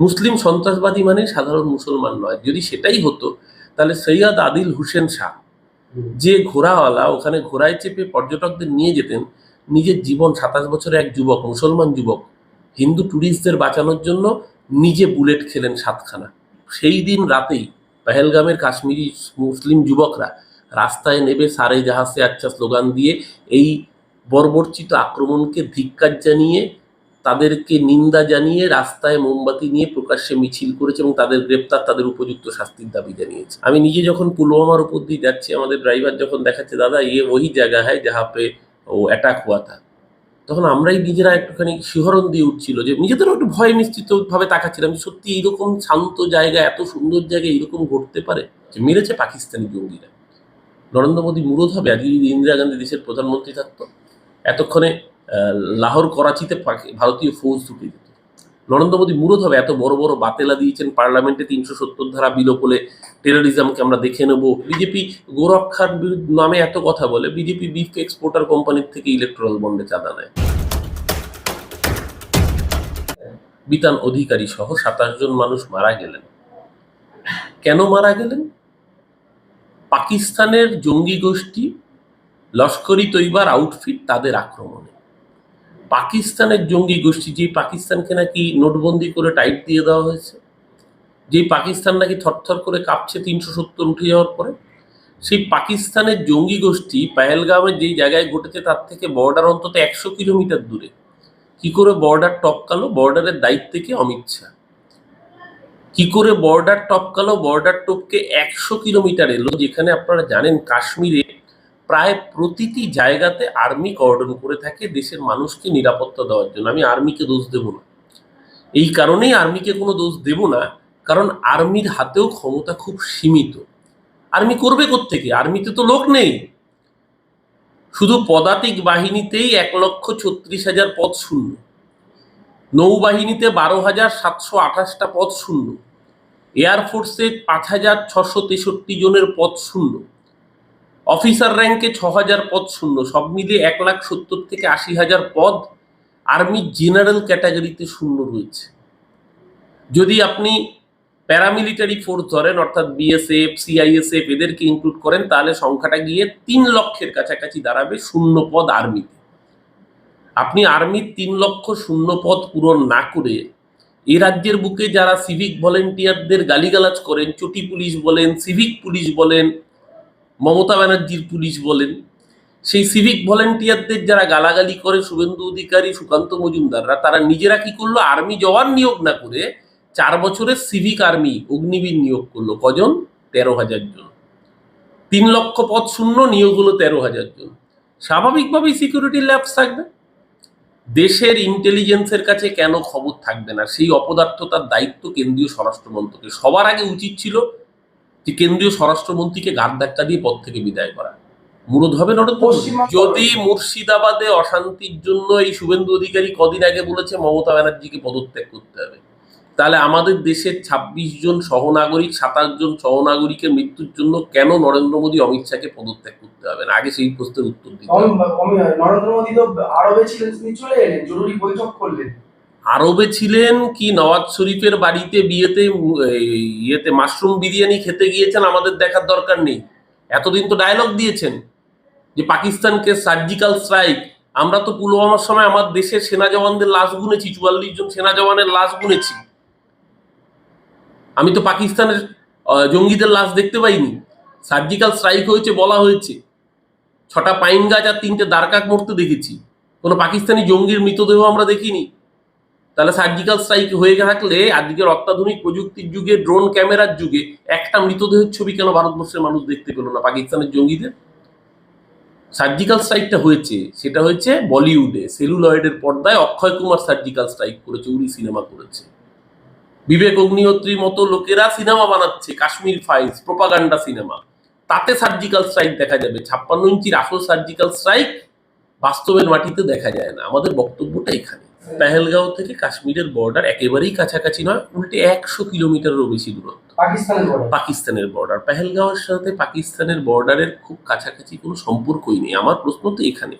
মুসলিম সন্ত্রাসবাদী মানে সাধারণ মুসলমান নয়। যদি সেটাই হতো তাহলে সৈয়দ আদিল হুসেন শাহ যে ঘোড়াওয়ালা ওখানে ঘোড়ায় চেপে পর্যটকদের নিয়ে যেতেন নিজের জীবন সাতাশ বছরের এক যুবক মুসলমান যুবক হিন্দু ট্যুরিস্টদের বাঁচানোর জন্য নিজে বুলেট খেলেন সাতখানা। সেই দিন রাতেই পেহেলগামের কাশ্মীরি মুসলিম যুবকরা রাস্তায় নেবে সারে জাহাজে আচ্ছা স্লোগান দিয়ে এই বর্বরচিত আক্রমণকে ধিক্কার জানিয়ে তাদেরকে নিন্দা জানিয়ে রাস্তায় মোমবাতি নিয়ে প্রকাশ্যে মিছিল করেছে এবং তাদের গ্রেপ্তার, তাদের উপযুক্ত শাস্তির দাবি জানিয়েছে। আমি নিজে যখন পুলওয়ামার উপর দিয়ে যাচ্ছি, আমাদের ড্রাইভার যখন দেখাচ্ছে, দাদা ইয়ে ওই জায়গা হয় যাহা পে ও অ্যাটাক হওয়া থা। তখন আমরাই নিজেরা একটুখানি শিহরণ দিয়ে উঠছিল যে নিজেদেরও একটু ভয় মিশ্রিত ভাবে তাকাচ্ছিলাম সত্যি এইরকম শান্ত জায়গা, এত সুন্দর জায়গায় এরকম ঘটতে পারে যে মেরেছে পাকিস্তানি জঙ্গিরা। নরেন্দ্র মোদী মুরদ হবে, আজকে যদি ইন্দিরা গান্ধী দেশের প্রধানমন্ত্রী থাকতো, এতক্ষণে লাহোর, করাচিতে ভারতীয় ফৌজ ঢুকে যেত নরেন্দ্র মোদী মুরদ হবে, এত বড় বড় বাতেলা দিয়েছেন পার্লামেন্টে তিনশো সত্তর ধারা বিলো বলে টেরোরিজমকে আমরা দেখে নেব। বিজেপি গোরক্ষার নামে এত কথা বলে, বিজেপি বিফ এক্সপোর্টার কোম্পানির থেকে ইলেকট্রাল বন্ডে চাঁদা নেয়। বিতান অধিকারী সহ সাতাশ জন মানুষ মারা গেলেন। কেন মারা গেলেন? পাকিস্তানের জঙ্গি গোষ্ঠী লস্করি তৈবার আউটফিট তাদের আক্রমণে। পাকিস্তানের জঙ্গি গোষ্ঠী যে পাকিস্তানকে নাকি নোটবন্দি করে টাইট দিয়ে দেওয়া হয়েছে যে পাকিস্তান নাকি থরথর করে কাঁপছে তিনশো সত্তর উঠে যাওয়ার পরে, সেই পাকিস্তানের জঙ্গি গোষ্ঠী পাহেলগামের যেই জায়গায় ঘটেছে তার থেকে বর্ডার অন্তত একশো কিলোমিটার দূরে। কি করে বর্ডার টপকালো? বর্ডারের দায়িত্বে কি? অমিত শাহ। কি করে বর্ডার টপকালো? বর্ডার টপকে একশো কিলোমিটার এলো, যেখানে আপনারা জানেন কাশ্মীরে প্রায় প্রতিটি জায়গাতে আর্মি কর্ডন করে থাকে দেশের মানুষকে নিরাপত্তা দেওয়ার জন্য। আমি আর্মিকে দোষ দেব না। এই কারণেই আর্মিকে কোনো দোষ দেব না, কারণ আর্মির হাতেও ক্ষমতা খুব সীমিত। আর্মি করবে থেকে আর্মিতে তো লোক নেই। শুধু পদাতিক বাহিনীতেই এক লক্ষ ছত্রিশ হাজার পদ শূন্য। নৌবাহিনীতে বারো হাজার সাতশো আঠাশটা পদ শূন্য। এয়ারফোর্সে পাঁচ হাজার ছশো তেষট্টি জনের পদ শূন্য। অফিসার র্যাঙ্কে ছ হাজার পদ শূন্য, সব মিলিয়ে এক লাখ সত্তর থেকে আশি হাজার পদ আর্মি জেনারেল ক্যাটাগরিতে শূন্য রয়েছে। যদি আপনি প্যারামিলিটারি ফোর্স ধরেন, অর্থাৎ বিএসএফ, সিআইএসএফ এদেরকে ইনক্লুড করেন, তাহলে সংখ্যাটা গিয়ে তিন লক্ষের কাছাকাছি দাঁড়াবে শূন্য পদ আর্মিতে। আপনি আর্মির তিন লক্ষ শূন্য পদ পূরণ না করে এ রাজ্যের বুকে যারা সিভিক ভলেন্টিয়ারদের গালিগালাজ করেন, চটি পুলিশ বলেন সিভিক পুলিশ বলেন মমতা ব্যানার্জির পুলিশ বলেন, সেই সিভিক ভলেন্টিয়ারদের যারা গালাগালি করে শুভেন্দু অধিকারী, সুকান্ত মজুমদাররা, তারা নিজেরা কি করল? আর্মি জওয়ান নিয়োগ না করে চার বছরের সিভিক আর্মি অগ্নিবীর নিয়োগ করল। কজন? তেরো হাজার জন। তিন লক্ষ পদ শূন্য, নিয়োগ হলো তেরো হাজার জন। স্বাভাবিকভাবেই সিকিউরিটি ল্যাবস থাকবে। দেশের ইন্টেলিজেন্সের কাছে কেন খবর থাকবে না? সেই অপদার্থতার দায়িত্ব কেন্দ্রীয় স্বরাষ্ট্রমন্ত্রকে সবার আগে উচিত ছিল যে কেন্দ্রীয় স্বরাষ্ট্রমন্ত্রীকে গাদ ধাক্কা দিয়ে পদ থেকে বিদায় করা। মুরদ হবে। যদি মুর্শিদাবাদে অশান্তির জন্য এই শুভেন্দু অধিকারী কদিন আগে বলেছে মমতা ব্যানার্জিকে পদত্যাগ করতে হবে। তাহলে আমাদের দেশের ২৬ জন সহনাগরিক সাতাশ জন সহনাগরিকের মৃত্যুর জন্য কেন নরেন্দ্র মোদী অমিত শাহকে পদত্যাগ করতে হবে না? আগে সেই প্রশ্নের উত্তর অমি- নরেন্দ্র মোদী তো আরবে ছিলেন তিনি চলে এলেন জরুরি বৈঠক করলেন। আরবে ছিলেন কি নওয়াজ শরীফের বাড়িতে বিয়েতে ইয়েতে মাশরুম বিরিয়ানি খেতে গিয়েছেন আমাদের দেখার দরকার নেই। এতদিন তো ডায়লগ দিয়েছেন যে পাকিস্তানকে সার্জিক্যাল স্ট্রাইক আমরা তো পুলওয়ামার সময় আমার দেশের সেনা জওয়ানদের লাশ গুনেছি, চুয়াল্লিশ জন সেনা জওয়ানের লাশ গুনেছি। আমি তো পাকিস্তানের জঙ্গিদের লাশ দেখতে পাইনি। সার্জিক্যাল স্ট্রাইক হয়েছে, বলা হয়েছে। ছটা পাইন গাছ আর তিনটে দারকাক মরতে দেখেছি। কোনো পাকিস্তানি জঙ্গির মৃতদেহ আমরা দেখিনি। তাহলে সার্জিক্যাল স্ট্রাইক হয়ে থাকলে আজকের অত্যাধুনিক প্রযুক্তির যুগে ড্রোন ক্যামেরার যুগে একটা মৃতদেহের ছবি কেন ভারতবর্ষের মানুষ দেখতে পেল না? পাকিস্তানের জঙ্গিদের? সার্জিক্যাল স্ট্রাইকটা হয়েছে, সেটা হয়েছে বলিউডে। সেলুলয়েডের পর্দায় অক্ষয় কুমার সার্জিক্যাল স্ট্রাইক করেছে উড়ি সিনেমা করেছে। বিবেক অগ্নিহোত্রীর মতো লোকেরা সিনেমা বানাচ্ছে, কাশ্মীর ফাইলস প্রোপাগান্ডা সিনেমা তাতে সার্জিক্যাল স্ট্রাইক দেখা যাবে। ছাপ্পান্ন ইঞ্চির আসল সার্জিক্যাল স্ট্রাইক বাস্তবের মাটিতে দেখা যায় না। আমাদের বক্তব্যটা এখানে পেহেলগাঁও থেকে কাশ্মীরের বর্ডার একেবারেই কাছাকাছি নয় উল্টে একশো কিলোমিটারেরও বেশি দূরত্ব। পাকিস্তানের বর্ডার। পাকিস্তানের বর্ডার। পেহেলগাঁওয়ের সাথে পাকিস্তানের বর্ডারের খুব কাছাকাছি কোনো সম্পর্কই নেই। আমার প্রশ্ন তো এখানে।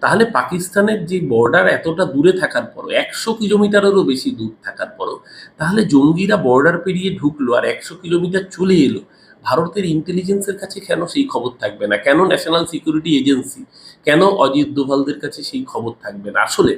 তাহলে পাকিস্তানের যে বর্ডার এতটা দূরে থাকার পরও একশো কিলোমিটারেরও বেশি দূর থাকার পরও তাহলে জঙ্গিরা বর্ডার পেরিয়ে ঢুকলো আর একশো কিলোমিটার চলে এলো। ভারতের ইন্টেলিজেন্সের কাছে কেন সেই খবর থাকবে না? কেন ন্যাশনাল সিকিউরিটি এজেন্সি কেন অজিত দোভালদের কাছে সেই খবর থাকবে না? আসলে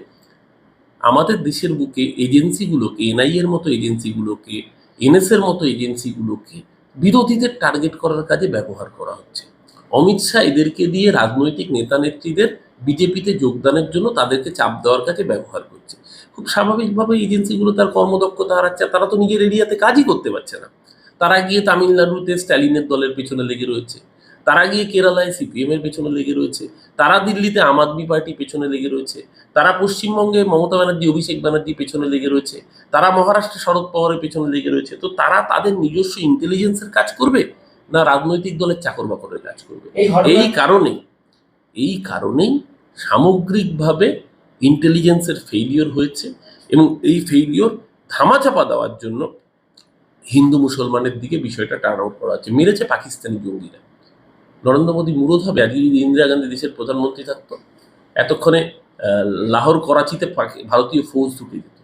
আমাদের দেশের বুকে এজেন্সিগুলোকে, এনআই এর মতো এজেন্সিগুলোকে এনএস এর মতো এজেন্সিগুলোকে বিরোধীদের টার্গেট করার কাজে ব্যবহার করা হচ্ছে। অমিত শাহ এদেরকে দিয়ে রাজনৈতিক নেতা নেত্রীদের বিজেপিতে যোগদানের জন্য তাদেরকে চাপ দেওয়ার কাজে ব্যবহার করছে। খুব স্বাভাবিকভাবে এজেন্সিগুলো তার কর্মদক্ষতা হারাচ্ছে তারা তো নিজের এরিয়াতে কাজই করতে পারছে না। তারা গিয়ে তামিলনাড়ুতে স্ট্যালিনের দলের পেছনে লেগে রয়েছে। তারা গিয়ে কেরালায় সিপিএম এর পেছনে লেগে রয়েছে তারা দিল্লিতে আম আদমি পার্টি পেছনে লেগে রয়েছে তারা পশ্চিমবঙ্গে মমতা ব্যানার্জি অভিষেক ব্যানার্জি পেছনে লেগে রয়েছে তারা মহারাষ্ট্রে শরদ পাওয়ারের পেছনে লেগে রয়েছে তো তারা তাদের নিজস্ব ইন্টেলিজেন্সের কাজ করবে না রাজনৈতিক দলের চাকর বাকরের কাজ করবে? এই কারণে এই কারণেই সামগ্রিকভাবে ইন্টেলিজেন্সের ফেইলিওর হয়েছে এবং এই ফেইলিওর ধামাচাপা দেওয়ার জন্য হিন্দু মুসলমানের দিকে বিষয়টা টার্ন আউট করা হচ্ছে। মেরেছে পাকিস্তানি জঙ্গিরা। নরেন্দ্র মোদী মুরদ হবে আজকে যদি ইন্দিরা গান্ধী দেশের প্রধানমন্ত্রী থাকতো। এতক্ষণে লাহোর, করাচিতে ভারতীয় ফৌজ ঢুকে যেত।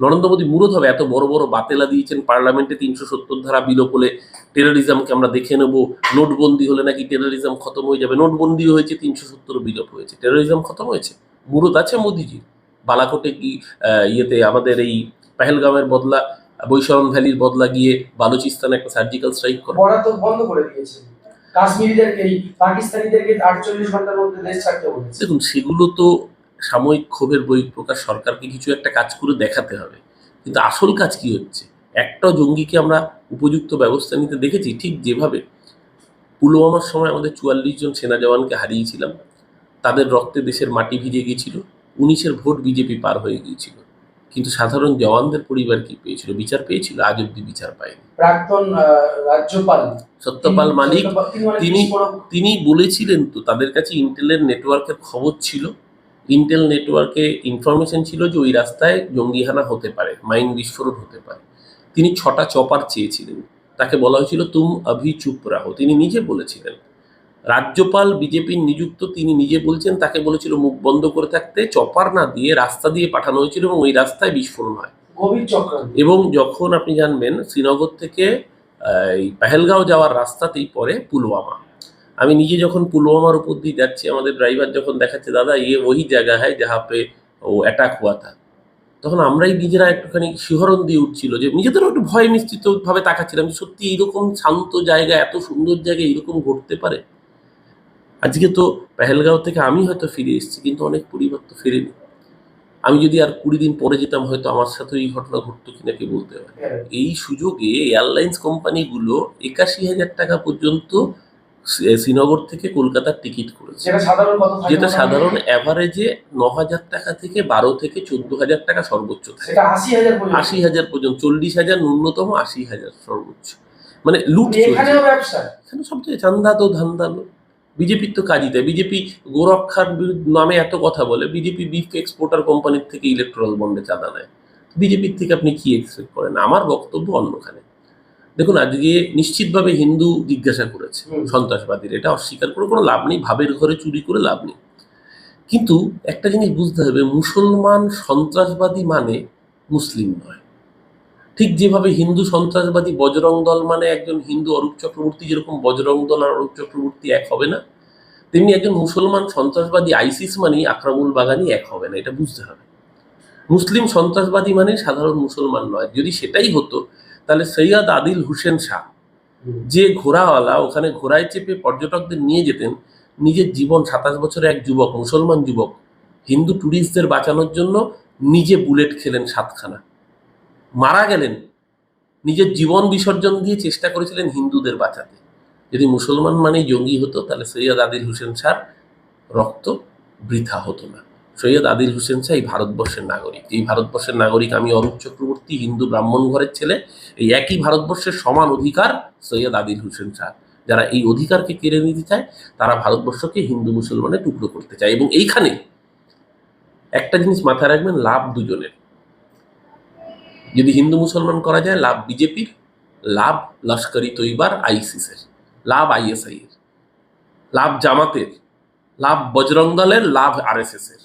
নরেন্দ্র মোদী মুরদ হবে, এত বড় বড় বাতেলা দিয়েছেন পার্লামেন্টে তিনশো সত্তর ধারা বিলোপ হলে টেরোরিজমকে আমরা দেখে নেব, নোটবন্দি হলে নাকি টেরোরিজম খতম হয়ে যাবে। নোটবন্দি হয়েছে, তিনশো সত্তর বিলোপ হয়েছে। টেরোরিজম খতম হয়েছে? মুরদ আছে মোদিজি। বালাকোটে কি ইয়েতে আমাদের এই পেহেলগামের বদলা, বৈশরণ ভ্যালির বদলা গিয়ে বালুচিস্তানে একটা সার্জিক্যাল স্ট্রাইক করে। বন্ধ করে দিয়েছে। কাশ্মীরিদেরকে, পাকিস্তানিদেরকে আটচল্লিশ ঘণ্টার মধ্যে দেশ ছাড়তে বলেছে। দেখুন, সেগুলো তো সাময়িক ক্ষোভের বই প্রকাশ, সরকারকে কিছু একটা কাজ করে দেখাতে হবে। কিন্তু আসল কাজ কি হচ্ছে? একটাও জঙ্গিকে আমরা উপযুক্ত ব্যবস্থা নিতে দেখেছি ঠিক যেভাবে। পুলওয়ামার সময় আমাদের চুয়াল্লিশ জন সেনা জওয়ানকে হারিয়েছিলাম। তাদের রক্তে দেশের মাটি ভিজে গিয়েছিল, উনিশের ভোট বিজেপি পার হয়ে গিয়েছিল। কিন্তু সাধারণ জওয়ানদের পরিবার কি পেয়েছিল? বিচার পেয়েছিল? আজ অব্দি বিচার পায়নি। প্রাক্তন রাজ্যপাল। সত্যপাল মালিক তিনি মানে তিনি- তিনি বলেছিলেন তো তাদের কাছে ইন্টেলের নেটওয়ার্কের খবর ছিল। ইন্টেল নেটওয়ার্কে ইনফরমেশন ছিল যে ওই রাস্তায় জঙ্গিহানা হতে পারে মাইন বিস্ফোরণ হতে পারে। তিনি ছটা চপার চেয়েছিলেন। তাকে বলা হয়েছিল তুম অভি চুপ রাহো। তিনি নিজে বলেছিলেন রাজ্যপাল বিজেপির নিযুক্ত তিনি নিজে বলছেন তাকে বলেছিল মুখ বন্ধ করে থাকতে চপার না দিয়ে রাস্তা দিয়ে পাঠানো হয়েছিল এবং ওই রাস্তায় বিস্ফোরণ হয়। এবং যখন আপনি জানবেন শ্রীনগর থেকে এই পেহেলগাঁও যাওয়ার রাস্তাতেই পরে পুলওয়ামা। আমি নিজে যখন পুলওয়ামার উপর দিয়ে যাচ্ছি আমাদের ড্রাইভার যখন দেখাচ্ছে দাদা ইয়ে ওই জায়গা হয় যাহা পে ও অ্যাটাক হওয়া থা। তখন আমরাই নিজেরা একটুখানি শিহরণ দিয়ে উঠছিল যে নিজেদেরও একটু ভয় মিশ্রিত ভাবে তাকাচ্ছিলাম সত্যি এইরকম শান্ত জায়গা এত সুন্দর জায়গায় এইরকম ঘটতে পারে? আজকে তো পেহেলগাঁও থেকে আমি হয়তো ফিরে এসেছি কিন্তু অনেক পরিবার তো ফেরেনি। আমি যদি আর কুড়ি দিন পরে যেতাম হয়তো আমার সাথে এই ঘটনা ঘটতো কিনা কে বলতে পারে। এই সুযোগে এয়ারলাইন্স কোম্পানিগুলো একাশি হাজার টাকা পর্যন্ত শ্রীনগর থেকে কলকাতার টিকিট করেছে। যেটা সাধারণ থাকে। অ্যাভারেজে ন হাজার টাকা থেকে বারো থেকে চোদ্দ হাজার টাকা সর্বোচ্চ থাকে। আশি হাজার পর্যন্ত। চল্লিশ হাজার ন্যূনতম আশি হাজার সর্বোচ্চ। মানে লুট চলছে। এখানে জায়গায় চান্দা তো ধান্দা লো বিজেপির তো কাজই তাই। বিজেপি গোরক্ষার বিরুদ্ধে নামে এত কথা বলে বিজেপি বিফ এক্সপোর্টার কোম্পানির থেকে ইলেকট্রাল বন্ডে চাঁদা নেয়। বিজেপির থেকে আপনি কি এক্সপেক্ট করেন? আমার বক্তব্য অন্যখানে। দেখুন আজকে নিশ্চিতভাবে হিন্দু জিজ্ঞাসা করেছে। সন্ত্রাসবাদীর। এটা অস্বীকার করে কোনো লাভ নেই ভাবের ঘরে চুরি করে লাভ নেই। কিন্তু একটা জিনিস বুঝতে হবে মুসলমান সন্ত্রাসবাদী মানে মুসলিম নয়। ঠিক যেভাবে হিন্দু সন্ত্রাসবাদী বজরং দল মানে একজন হিন্দু অরূপ চক্রবর্তী, যেরকম বজরং দল আর অরূপ চক্রবর্তী এক হবে না, তেমনি একজন মুসলমান সন্ত্রাসবাদী আইসিস মানেই আক্রমুল বাগানি এক হবে না, এটা বুঝতে হবে। মুসলিম সন্ত্রাসবাদী মানে সাধারণ মুসলমান নয়। যদি সেটাই হতো, তাহলে সৈয়দ আদিল হুসেন শাহ যে ঘোড়াওয়ালা, ওখানে ঘোড়ায় চেপে পর্যটকদের নিয়ে যেতেন, নিজের জীবন, সাতাশ বছরের এক যুবক, মুসলমান যুবক, হিন্দু ট্যুরিস্টদের বাঁচানোর জন্য নিজে বুলেট খেলেন সাতখানা। মারা গেলেন, নিজের জীবন বিসর্জন দিয়ে চেষ্টা করেছিলেন হিন্দুদের বাঁচাতে। যদি মুসলমান মানেই জঙ্গি হতো, তাহলে সৈয়দ আদিল হোসেন শাহর রক্ত বৃথা হতো না। সৈয়দ আদিল হোসেন শাহ এই ভারতবর্ষের নাগরিক। এই ভারতবর্ষের নাগরিক আমি অরূপ চক্রবর্তী, হিন্দু ব্রাহ্মণ ঘরের ছেলে। এই একই ভারতবর্ষের সমান অধিকার সৈয়দ আদিল হোসেন শাহ যারা এই অধিকারকে কেড়ে নিতে চায়, তারা ভারতবর্ষকে হিন্দু মুসলমানে টুকরো করতে চায়। এবং এইখানে একটা জিনিস মাথায় রাখবেন, লাভ দুজনের। যদি হিন্দু মুসলমান করা যায়, লাভ বিজেপির, লাভ লস্করি তৈবার আইসিসের লাভ আইএসআই এর লাভ জামাতের, লাভ বজরং দলের, লাভ আরএসএস এর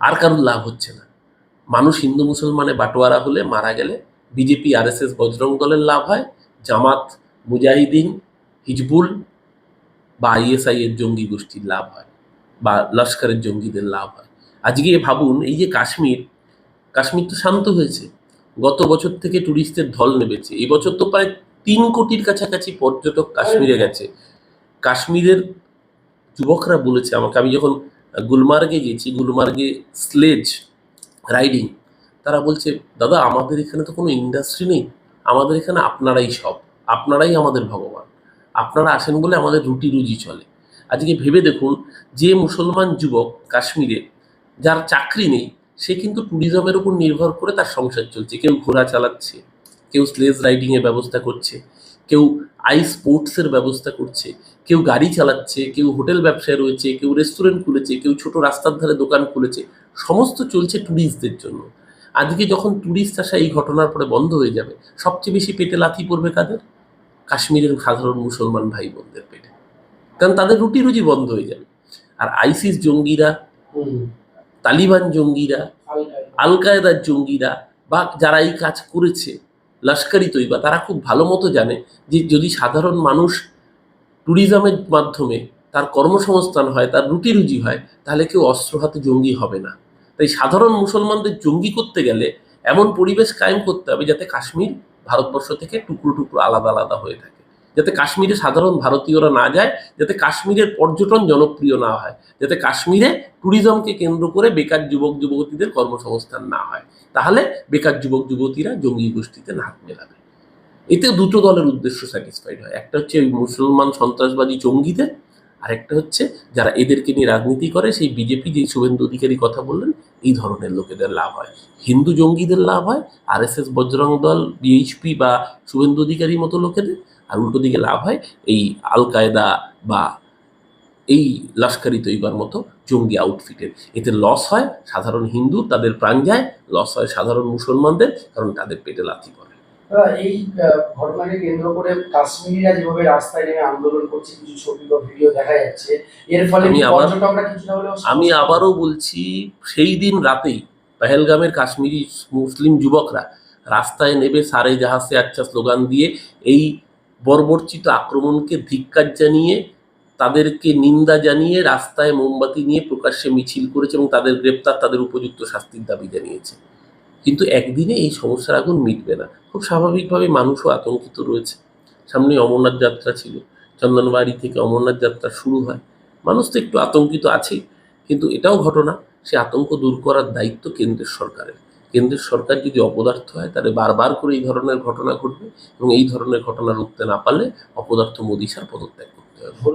আর কারোর লাভ হচ্ছে না। মানুষ হিন্দু মুসলমানে বাটোয়ারা হলে মারা গেলে বিজেপি, আরএসএস, বজরং দলের লাভ হয়, জামাত, মুজাহিদিন, হিজবুল বা আইএসআই এর জঙ্গি গোষ্ঠীর লাভ হয় বা লস্করের জঙ্গিদের লাভ হয়। আজকে ভাবুন, এই যে কাশ্মীর কাশ্মীর তো শান্ত হয়েছে। গত বছর থেকে ট্যুরিস্টের ঢল নেমেছে। এই বছর তো প্রায় তিন কোটির কাছাকাছি পর্যটক কাশ্মীরে গেছে। কাশ্মীরের যুবকরা বলেছে আমাকে আমি যখন গুলমার্গে গেছি গুলমার্গে স্লেজ রাইডিং তারা বলছে দাদা আমাদের এখানে তো কোনো ইন্ডাস্ট্রি নেই। আমাদের এখানে আপনারাই সব। আপনারাই আমাদের ভগবান। আপনারা আসেন বলে আমাদের রুটি রুজি চলে। আজকে ভেবে দেখুন যে মুসলমান যুবক কাশ্মীরে যার চাকরি নেই সে কিন্তু ট্যুরিজমের উপর নির্ভর করে তার সংসার চলছে। কেউ ঘোড়া চালাচ্ছে, কেউ স্লেজ রাইডিংয়ের ব্যবস্থা করছে, কেউ আইস স্পোর্টসের ব্যবস্থা করছে, কেউ গাড়ি চালাচ্ছে, কেউ হোটেল ব্যবসায় রয়েছে, কেউ রেস্টুরেন্ট খুলেছে, কেউ ছোট রাস্তার ধারে দোকান খুলেছে, সমস্ত চলছে ট্যুরিস্টদের জন্য। আজকে যখন ট্যুরিস্ট আসা এই ঘটনার পরে বন্ধ হয়ে যাবে, সবচেয়ে বেশি পেটে লাথি পড়বে কাদের? কাশ্মীরের সাধারণ মুসলমান ভাই বোনদের পেটে। কারণ তাদের রুটি রুজি বন্ধ হয়ে যাবে। আর আইসিস জঙ্গিরা তালিবান জঙ্গিরা আল- কায়দার জঙ্গিরা বা যারা এই কাজ করেছে লস্করি তৈবা তারা খুব ভালো মতো জানে যে যদি সাধারণ মানুষ ট্যুরিজমের মাধ্যমে তার কর্মসংস্থান হয় তার রুটি রুজি হয় তাহলে কেউ অস্ত্র হাতে জঙ্গি হবে না। তাই সাধারণ মুসলমানদের জঙ্গি করতে গেলে এমন পরিবেশ কায়েম করতে হবে যাতে কাশ্মীর ভারতবর্ষ থেকে টুকরো টুকরো আলাদা আলাদা হয়ে থাকে। যাতে কাশ্মীরে সাধারণ ভারতীয়রা না যায়, যাতে কাশ্মীরের পর্যটন জনপ্রিয় না হয়, যাতে কাশ্মীরে ট্যুরিজমকে কেন্দ্র করে বেকার যুবক যুবতীদের কর্মসংস্থান না হয়, তাহলে বেকার যুবক যুবতীরা জঙ্গি গোষ্ঠীতে নাক মেলাবে। এতে দুটো দলের উদ্দেশ্য স্যাটিসফাইড হয়, একটা হচ্ছে ওই মুসলমান সন্ত্রাসবাদী জঙ্গিদের, আরেকটা হচ্ছে যারা এদেরকে নিয়ে রাজনীতি করে, সেই বিজেপি যেই শুভেন্দু অধিকারী কথা বললেন, এই ধরনের লোকেদের লাভ হয়। হিন্দু জঙ্গিদের লাভ হয়, আর এস এস বজরং দল বিএইচপি বা শুভেন্দু অধিকারীর মতো লোকেদের আর উল্টো দিকে লাভ হয় এই আল কায়দা বা এই লস্করি তৈবার মতো জঙ্গি আউটফিটের এতে লস হয় সাধারণ হিন্দু তাদের প্রাণ যায় লস হয় সাধারণ মুসলমানদের কারণ তাদের পেটে লাথি পড়ে। এই ঘটনাকে কেন্দ্র করে কাশ্মীরিরা যেভাবে রাস্তায় নেমে আন্দোলন করছে কিছু ছবি বা ভিডিও দেখা যাচ্ছে এর ফলে আমি আবার- আমি আবারও বলছি সেই দিন রাতেই পেহেলগামের কাশ্মীরি মুসলিম যুবকরা রাস্তায় নেবে সারে জাহাজে আচ্ছা স্লোগান দিয়ে এই বর্বরচিত আক্রমণকে ধিক্কার জানিয়ে, তাদেরকে নিন্দা জানিয়ে, রাস্তায় মোমবাতি নিয়ে প্রকাশ্যে মিছিল করেছে এবং তাদের গ্রেপ্তার, তাদের উপযুক্ত শাস্তির দাবি জানিয়েছে। কিন্তু একদিনে এই সমস্যার আগুন মিটবে না। খুব স্বাভাবিকভাবে মানুষও আতঙ্কিত রয়েছে। সামনে অমরনাথ যাত্রা ছিল। চন্দনবাড়ি থেকে অমরনাথ যাত্রা শুরু হয়। মানুষ তো একটু আতঙ্কিত আছেই, কিন্তু এটাও ঘটনা। সে আতঙ্ক দূর করার দায়িত্ব কেন্দ্রের সরকারের। কেন্দ্রের সরকার যদি অপদার্থ হয়, তাহলে বারবার করে এই ধরনের ঘটনা ঘটবে এবং এই ধরনের ঘটনা রুখতে না পারলে অপদার্থ মোদী স্যার পদত্যাগ করতে হবে।